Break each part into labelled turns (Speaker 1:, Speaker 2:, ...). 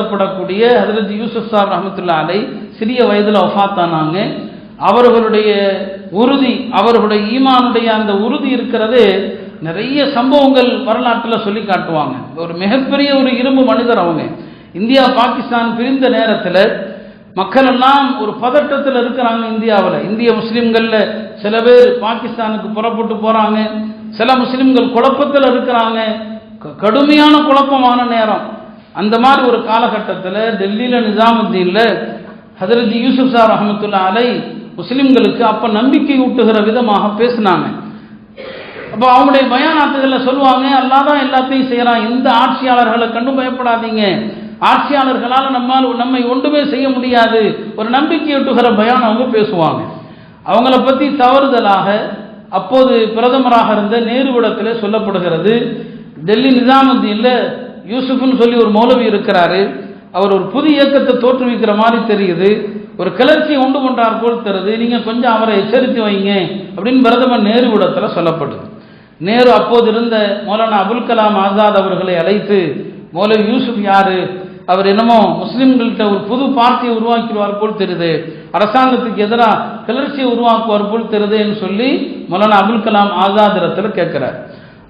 Speaker 1: படக்கூடிய ஹதரத் யூசுப் சாப் ரஹமத்துல்லா அலை சிறிய வயதில் ஒஃபாத்தானாங்க அவர்களுடைய உறுதி அவர்களுடைய ஈமானுடைய அந்த உறுதி இருக்கிறது நிறைய சம்பவங்கள் வரலாற்றில் சொல்லி காட்டுவாங்க. ஒரு மிகப்பெரிய ஒரு இரும்பு மனிதர் அவங்க. இந்தியா பாகிஸ்தான் பிரிந்த நேரத்தில் மக்கள் எல்லாம் ஒரு பதட்டத்தில் இருக்கிறாங்க இந்தியாவில். இந்திய முஸ்லீம்களில் சில பேர் பாகிஸ்தானுக்கு புறப்பட்டு போகிறாங்க சில முஸ்லீம்கள் குழப்பத்தில் இருக்கிறாங்க. கடுமையான குழப்பமான நேரம். அந்த மாதிரி ஒரு காலகட்டத்தில் டெல்லியில் நிசாமுத்தீனில் ஹதரத் யூசுப் சார் அஹமத்துல்லா அலை முஸ்லீம்களுக்கு அப்போ நம்பிக்கை ஊட்டுகிற விதமாக பேசினாங்க. அப்போ அவங்களுடைய பயானாத்துகளில் சொல்லுவாங்க அல்லாஹ் தான் எல்லாத்தையும் செய்கிறான் எந்த ஆட்சியாளர்களை கண்டும் பயப்படாதீங்க. ஆட்சியாளர்களால் நம்மால் நம்மை ஒன்றுமே செய்ய முடியாது. ஒரு நம்பிக்கை ஊட்டுகிற பயான் அவங்க பேசுவாங்க. அவங்கள பற்றி தவறுதலாக அப்போது பிரதமராக இருந்த நேருவிடத்தில் சொல்லப்படுகிறது டெல்லி நிசாமுத்தீனில் யூசுஃப்னு சொல்லி ஒரு மௌலவி இருக்கிறாரு. அவர் ஒரு புது இயக்கத்தை தோற்றுவிக்கிற மாதிரி தெரியுது. ஒரு கிளர்ச்சியை உண்டு கொண்டார் போல் தருது நீங்கள் கொஞ்சம் அவரை எச்சரித்து வைங்க அப்படின்னு பிரதமர் நேருவிடத்தில் சொல்லப்படுது. நேரு அப்போது இருந்த மௌலானா அபுல் கலாம் ஆசாத் அவர்களை அழைத்து மௌலவி யூசுப் யாரு? அவர் என்னமோ முஸ்லிம்கள்கிட்ட ஒரு புது பார்ட்டியை உருவாக்கிடுவார் போல் தெரியுது. அரசாங்கத்துக்கு எதிராக கிளர்ச்சியை உருவாக்குவார் போல் தெரியுதுன்னு சொல்லி மௌலானா அபுல் கலாம் ஆசாத் இடத்துல கேட்கிறார்.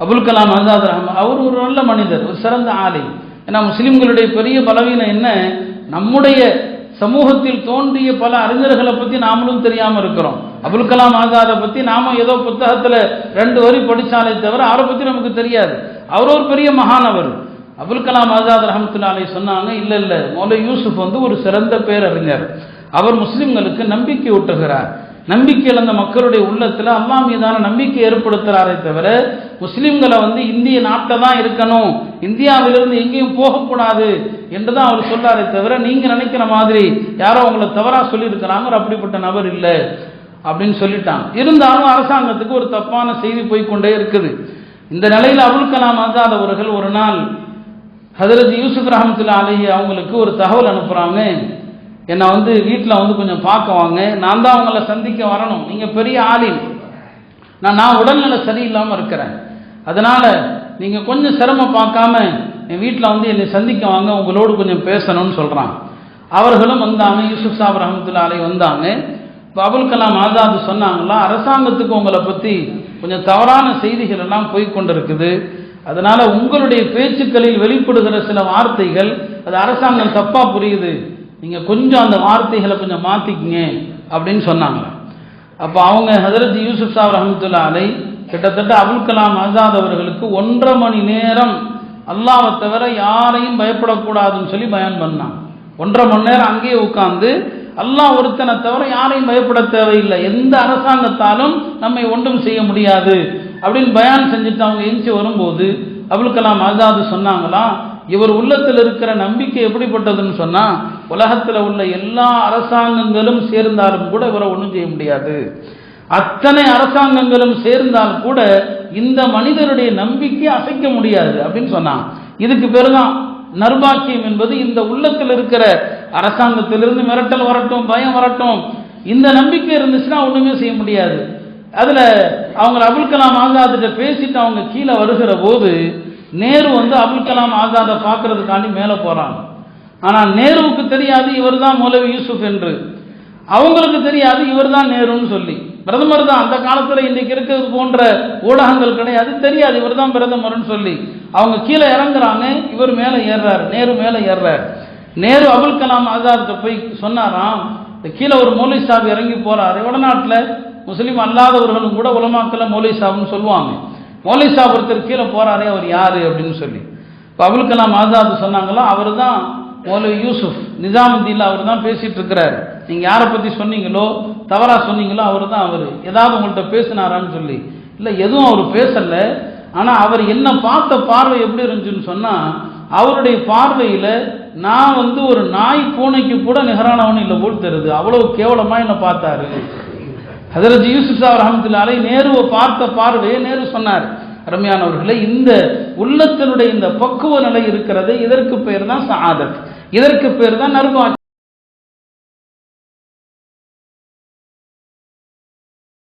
Speaker 1: அபுல் கலாம் ஆசாத் ரஹ்மான் அவர் ஒரு நல்ல மனிதர் ஒரு சிறந்த ஆலை ஏன்னா முஸ்லிம்களுடைய பெரிய பலவீனம் என்ன? நம்முடைய சமூகத்தில் தோன்றிய பல அறிஞர்களை பற்றி நாமளும் தெரியாமல் இருக்கிறோம். அபுல் கலாம் ஆசாதை பற்றி நாம ஏதோ புத்தகத்தில் ரெண்டு வரி படித்தாலே தவிர அவரை பற்றி நமக்கு தெரியாது. அவர் ஒரு பெரிய மகானவர். அபுல் கலாம் ஆசாத் ரஹமத்துல்லாலே சொன்னாங்க இல்லை இல்லை மௌல யூசுப் வந்து ஒரு சிறந்த பேரறிஞர். அவர் முஸ்லிம்களுக்கு நம்பிக்கை ஊட்டுகிறார். நம்பிக்கை இழந்த மக்களுடைய உள்ளத்தில் அல்லா மீதான நம்பிக்கை ஏற்படுத்துகிறாரே தவிர முஸ்லீம்களை வந்து இந்திய நாட்டில் தான் இருக்கணும் இந்தியாவிலிருந்து எங்கேயும் போகக்கூடாது என்று தான் அவர் சொல்லாரே தவிர நீங்கள் நினைக்கிற மாதிரி யாரோ உங்களை தவறாக சொல்லியிருக்கிறாங்க அப்படிப்பட்ட நபர் இல்லை அப்படின்னு சொல்லிட்டாங்க. இருந்தாலும் அரசாங்கத்துக்கு ஒரு தப்பான செய்தி போய்க்கொண்டே இருக்குது. இந்த நிலையில் அபுல் கலாம் ஆசாத் அவர்கள் ஒரு நாள் ஹதரத் யூசுப் ரஹமத்துல்லா அலி அவங்களுக்கு ஒரு தகவல் அனுப்புகிறாங்க என்னை வந்து வீட்டில் வந்து கொஞ்சம் பார்க்க வாங்க. நான் தான் அவங்கள சந்திக்க வரணும். நீங்கள் பெரிய ஆளில் நான் நான் உடல்நிலை சரியில்லாமல் இருக்கிறேன். அதனால் நீங்கள் கொஞ்சம் சிரமம் பார்க்காம என் வீட்டில் வந்து என்னை சந்திக்க வாங்க. உங்களோடு கொஞ்சம் பேசணும்னு சொல்கிறான் அவர்களும் வந்தாங்க. யூசுப் சாப் ரஹமத்துல்லாலே வந்தாங்க. இப்போ அபுல் கலாம் ஆசாத் சொன்னாங்களா அரசாங்கத்துக்கு உங்களை பற்றி கொஞ்சம் தவறான செய்திகள் எல்லாம் போய் கொண்டிருக்குது. அதனால் உங்களுடைய பேச்சுக்களில் வெளிப்படுகிற சில வார்த்தைகள் அது அரசாங்கம் தப்பாக புரியுது. நீங்கள் கொஞ்சம் அந்த வார்த்தைகளை கொஞ்சம் மாற்றிக்கிங்க அப்படின்னு சொன்னாங்க. அப்போ அவங்க ஹசரத் யூசுப் சாப் ரஹமத்துல்லா அலை கிட்டத்தட்ட அபுல் கலாம் ஆசாத் அவர்களுக்கு ஒன்றரை மணி நேரம் அல்லாவை தவிர யாரையும் பயப்படக்கூடாதுன்னு சொல்லி பயன் பண்ணாங்க. ஒன்றரை மணி நேரம் அங்கேயே உட்காந்து அல்லாஹ் ஒருத்தனை தவிர யாரையும் பயப்பட தேவையில்லை. எந்த அரசாங்கத்தாலும் நம்மை ஒன்றும் செய்ய முடியாது அப்படின்னு பயான் செஞ்சுட்டு அவங்க எஞ்சி வரும்போது அபுல் கலாம் ஆசாத் சொன்னாங்களா இவர் உள்ளத்தில் இருக்கிற நம்பிக்கை எப்படிப்பட்டதுன்னு சொன்னால் உலகத்தில் உள்ள எல்லா அரசாங்கங்களும் சேர்ந்தாலும் கூட இவரை ஒன்றும் செய்ய முடியாது. அத்தனை அரசாங்கங்களும் சேர்ந்தால் கூட இந்த மனிதருடைய நம்பிக்கை அசைக்க முடியாது அப்படின்னு சொன்னான். இதுக்கு பேருதான் நர்பாக்கியம் என்பது. இந்த உள்ளத்தில் இருக்கிற அரசாங்கத்திலிருந்து மிரட்டல் வரட்டும் பயம் வரட்டும் இந்த நம்பிக்கை இருந்துச்சுன்னா ஒன்றுமே செய்ய முடியாது. அதில் அவங்க அபுல் கலாம் ஆசாத்திட்ட பேசிட்டு அவங்க கீழே வருகிற போது நேரு வந்து அபுல் கலாம் ஆசாதை பார்க்கறதுக்காண்டி மேலே போகிறாங்க ஆனால் நேருவுக்கு தெரியாது இவர் தான் மௌலவி யூசுப் என்று. அவங்களுக்கு தெரியாது இவர் தான் நேருன்னு சொல்லி. பிரதமர் தான் அந்த காலத்தில் இன்னைக்கு இருக்கிறது போன்ற ஊடகங்கள் கிடையாது தெரியாது இவர் தான் பிரதமர்னு சொல்லி. அவங்க கீழே இறங்குறாங்க இவர் மேலே ஏறுறாரு நேரு மேலே ஏறுறார். நேரு அபுல் கலாம் ஆசாத்தை போய் சொன்னாராம் இந்த கீழே ஒரு மௌலி சாப் இறங்கி போறாரு வடநாட்டில் முஸ்லீம் அல்லாதவர்களும் கூட உலமாக்கல மௌலி சாப்னு சொல்லுவாங்க. மௌலி சாப் ஒருத்தர் கீழே போறாரே அவர் யாரு அப்படின்னு சொல்லி. இப்போ அபுல் கலாம் ஆசாத் சொன்னாங்களோ அவர் தான் மௌலவி யூசுப் நிசாமுத்தீனில் அவர் தான் பேசிட்டு இருக்கிறார் நீங்கள் யாரை பற்றி சொன்னீங்களோ தவறாக சொன்னீங்களோ அவர் தான் அவர். ஏதாவது உங்கள்கிட்ட பேசினாரான்னு சொல்லி. இல்லை எதுவும் அவர் பேசலை. ஆனால் அவர் என்ன பார்த்த பார்வை எப்படி இருந்துச்சுன்னு சொன்னால் அவருடைய பார்வையில் நான் வந்து ஒரு நாய் பூனைக்கு கூட நிகரானவன் இல்லை போல் தருது அவ்வளோ கேவலமாக என்னை பார்த்தாரு. ஹதரத் யூசுப் சார் நேருவை பார்த்த பார்வையை நேரு சொன்னார். அருமையானவர்களே இந்த உள்ளத்தினுடைய இந்த பக்குவ நிலை இருக்கிறது இதற்கு பெயர் தான் சாதத் இதற்கு பேர் தான் நர்வாக்கி